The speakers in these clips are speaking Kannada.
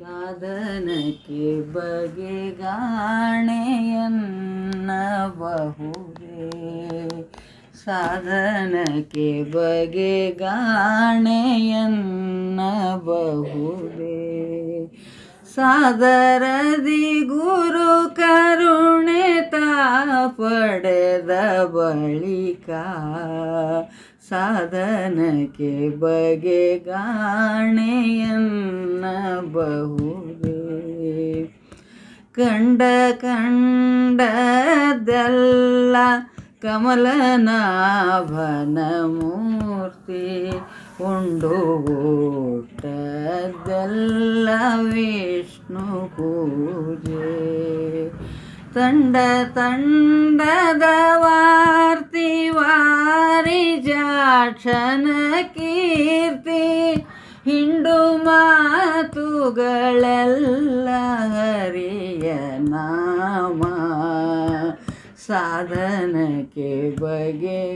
ಸಾಧನಕ್ಕೆ ಬಗೆಗಾಣೆಯನ್ನಬಹುದೇ? ಸಾಧನಕ್ಕೆ ಬಗೆಗಾಣೆಯನ್ನಬಹುದೇ? ಸಾದರದಿ ಗುರು ಕರುಣೆ ತಾ ಪಡೆದ ಬಳಿಕ ಸಾಧನಕ್ಕೆ ಬಗೆಗಾಣೆಯನ್ನಬಹುದೇ ಕಂಡ ಕಂಡದೆಲ್ಲ ಕಮಲನಾಭನ ಮೂರ್ತಿ ಉಂಡು ಊಟದೆಲ್ಲ ವಿಷ್ಣು ಪೂಜೆ. ತಂಡ ತಂಡದ ವಾರ್ತಿ ವಾರಿ ಜಾಕ್ಷನ ಕೀರ್ತಿ ಹಿಂಡು ಮಾತುಗಳೆಲ್ಲ ನಾಮ. ಸಾಧನಕ್ಕೆ ಬಗೆಗಾಣೆಯನ್ನ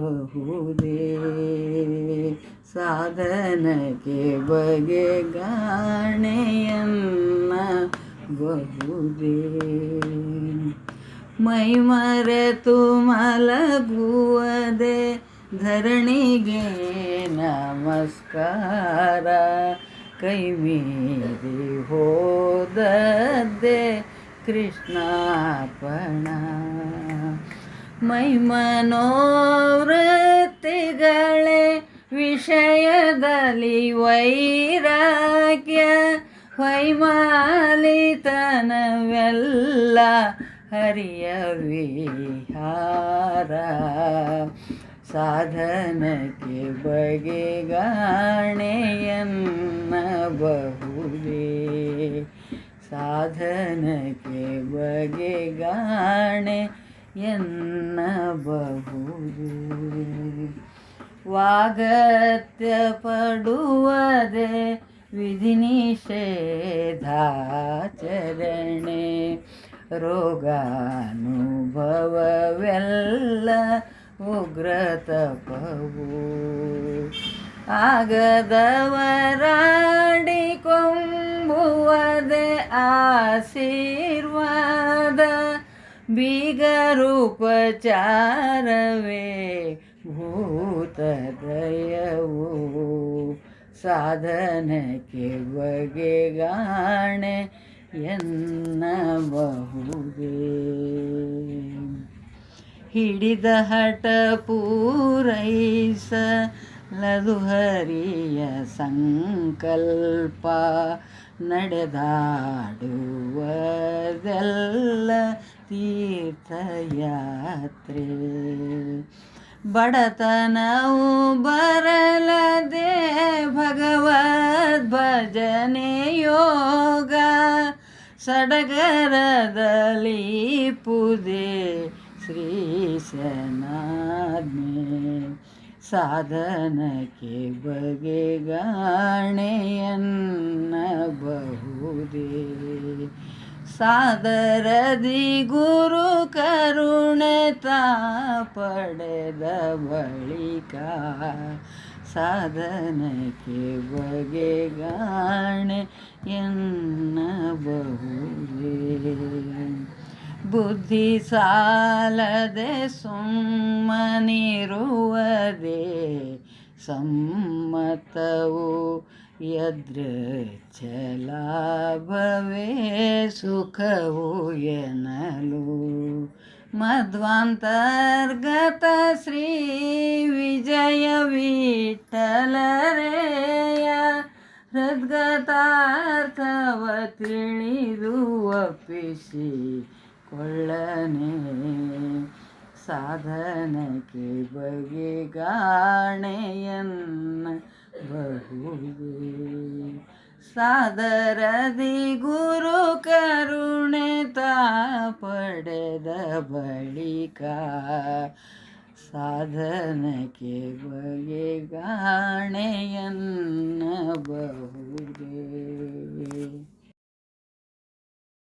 ಬಹುದೇ ಸಾಧನಕ್ಕೆ ಬಗೆ ಗಾಣೆಯನ್ನ ಬಹುದೇ. ಮೈ ಮರೆತು ಮಲಗುವುದೇ ಧರಣಿಗೆ ನಮಸ್ಕಾರ. ಕೈ ಮೀರಿ ಹೋದದ್ದೆ ಕೃಷ್ಣಾರ್ಪಣ. ಮೈ ಮನೋವೃತ್ತಿಗಳೇ ವಿಷಯದಲ್ಲಿ ವೈರಾಗ್ಯ ವೈಮಾಲಿತನವೆಲ್ಲ ಹರಿಯ ವಿಹಾರ ಸಾಧನಕ್ಕೆ ಬಗೆಗಾಣೆಯನ್ನಬಹುದೇ? ಸಾಧನಕ್ಕೆ ಬಗೆಗಾಣೆ ಎನ್ನಬಹುದೇ. ವಾಗತ್ಯ ಪಡುವದೆ ವಿಧಿ ನಿಷೇಧಾಚರಣೆ. ರೋಗಾನುಭವವೆಲ್ಲ ಉಗ್ರ ತಪವು ಆಗದವರಾಡಿ ಕೊಂಬುವದೆ ಆಶೀರ್ವಾದ ಬೀಗರೂಪಚಾರವೇ ಭೂತದಯವು ಸಾಧನಕ್ಕೆ ಬಗೆಗಾಣೆ ಎನ್ನಬಹುದೇ. ಹಿಡಿದ ಹಠ ಪೂರೈಸ ಲದುಹರಿಯ ಸಂಕಲ್ಪ ನಡೆದಾಡುವುದೆಲ್ಲ ತೀರ್ಥಯಾತ್ರೆ. ಬಡತನವು ಬರಲದೆ ಭಗವದ್ ಭಜನೆ ಯೋಗ. ಸಡಗರದಲ್ಲಿ ಪುದೆ ಶ್ರೀಶನಾಜ್ಞೆ ಸಾಧನಕ್ಕೆ ಬಗೆಗಾಣೆಯನ್ನಬಹುದೇ. ಸಾದರದಿ ಗುರು ಕರುಣೆ ತಾ ಪಡೆದ ಬಳಿಕ ಸಾಧನಕ್ಕೆ ಬಗೆಗಾಣೆ ಎನ್ನಬಹುದೇ. ಬುದ್ಧಿ ಸಾಲದೆ ಸುಮ್ಮನಿರುವುದೇ ಸಮ್ಮತವು ಯದೃಚ್ಛಲಾಭವೇ ಸುಖವು ಎನಲು. ಮಧ್ವಾಂತರ್ಗತ ಶ್ರೀ ವಿಜಯ ವಿಠಲರೇಯ ಹೃದ್ಗತಾರ್ಥವ ತಿಳಿದು ಒಪ್ಪಿಸಿ ಕೊಳ್ಳನೆ. ಸಾಧನಕ್ಕೆ ಬಗೆಗಾಣೆಯನ್ನು ಸಾದರದಿ ಗುರು ಕರುಣೆ ತಾ ಪಡೆದ ಬಳಿಕ ಸಾಧನಕ್ಕೆ ಬಗೆ ಬಹುದೇ